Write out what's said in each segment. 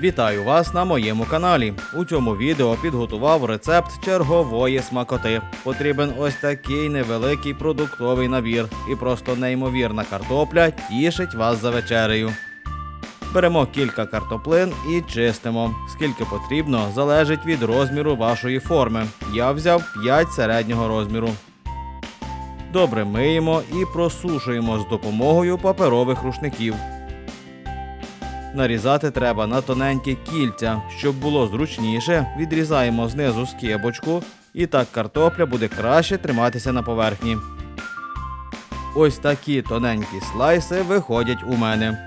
Вітаю вас на моєму каналі. У цьому відео підготував рецепт чергової смакоти. Потрібен ось такий невеликий продуктовий набір, і просто неймовірна картопля тішить вас за вечерею. Беремо кілька картоплин і чистимо. Скільки потрібно, залежить від розміру вашої форми. Я взяв 5 середнього розміру. Добре миємо і просушуємо з допомогою паперових рушників. Нарізати треба на тоненькі кільця, щоб було зручніше. Відрізаємо знизу скибочку, і так картопля буде краще триматися на поверхні. Ось такі тоненькі слайси виходять у мене.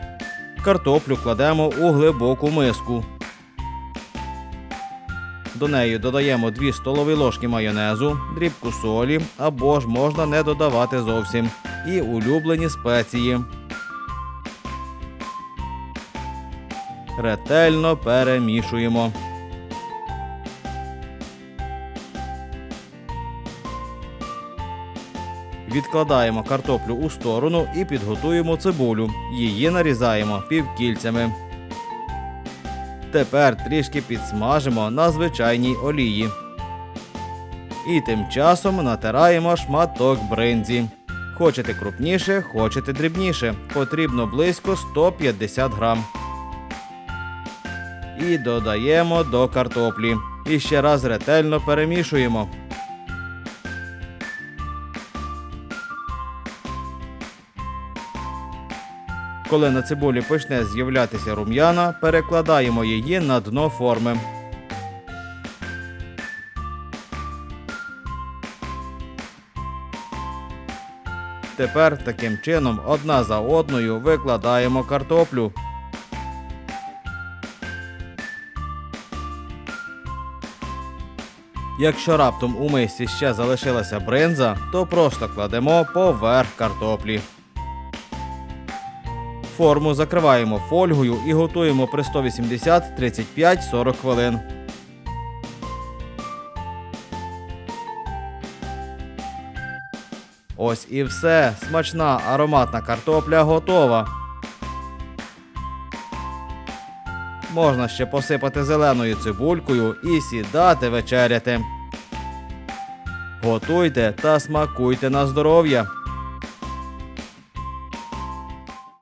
Картоплю кладемо у глибоку миску. До неї додаємо 2 столові ложки майонезу, дрібку солі або ж можна не додавати зовсім. І улюблені спеції. Ретельно перемішуємо. Відкладаємо картоплю у сторону і підготуємо цибулю. Її нарізаємо півкільцями. Тепер трішки підсмажимо на звичайній олії. І тим часом натираємо шматок бринзі. Хочете крупніше, хочете дрібніше. Потрібно близько 150 грам. І додаємо до картоплі. І ще раз ретельно перемішуємо. Коли на цибулі почне з'являтися рум'яна, перекладаємо її на дно форми. Тепер таким чином одна за одною викладаємо картоплю. Якщо раптом у мисці ще залишилася бринза, то просто кладемо поверх картоплі. Форму закриваємо фольгою і готуємо при 180 35-40 хвилин. Ось і все. Смачна ароматна картопля готова. Можна ще посипати зеленою цибулькою і сідати вечеряти. Готуйте та смакуйте на здоров'я.